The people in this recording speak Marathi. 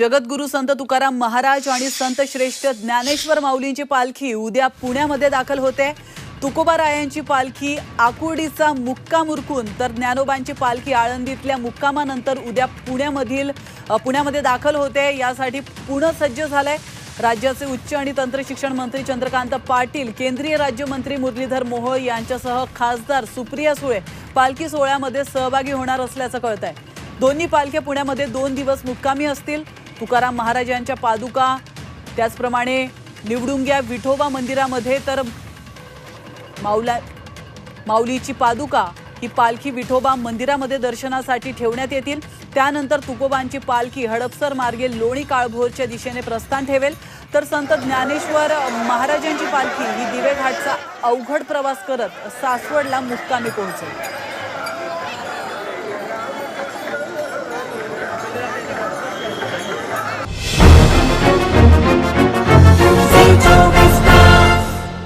जगद्गुरू संत तुकाराम महाराज आणि संत श्रेष्ठ ज्ञानेश्वर माऊलींची पालखी उद्या पुण्यामध्ये दाखल होते. तुकोबा रायांची पालखी आकुर्डीचा मुक्काम उरकून तर ज्ञानोबांची पालखी आळंदीतल्या मुक्कामानंतर उद्या पुण्यामधील पुण्यामध्ये दाखल होते. यासाठी पुणं सज्ज झालंय. राज्याचे उच्च आणि तंत्र शिक्षण मंत्री चंद्रकांत पाटील केंद्रीय राज्यमंत्री मुरलीधर मोहोळ यांच्यासह खासदार सुप्रिया सुळे पालखी सोहळ्यामध्ये सहभागी होणार असल्याचं कळत आहे दोन्ही पालख्या पुण्यामध्ये दोन दिवस मुक्कामी असतील. तुकाराम महाराज यांच्या पादुका त्याचप्रमाणे निवडुंग्या विठोबा मंदिरामध्ये तर माऊला माऊलीची पादुका ही पालखी विठोबा मंदिरामध्ये दर्शनासाठी ठेवण्यात येतील. त्यानंतर तुकोबांची पालखी हडपसर मार्गे लोणी काळभोरच्या दिशेने प्रस्थान ठेवेल. तर संत ज्ञानेश्वर महाराजांची पालखी ही दिवेघाटचा अवघड प्रवास करत सासवडला मुक्कामी पोहोचेल.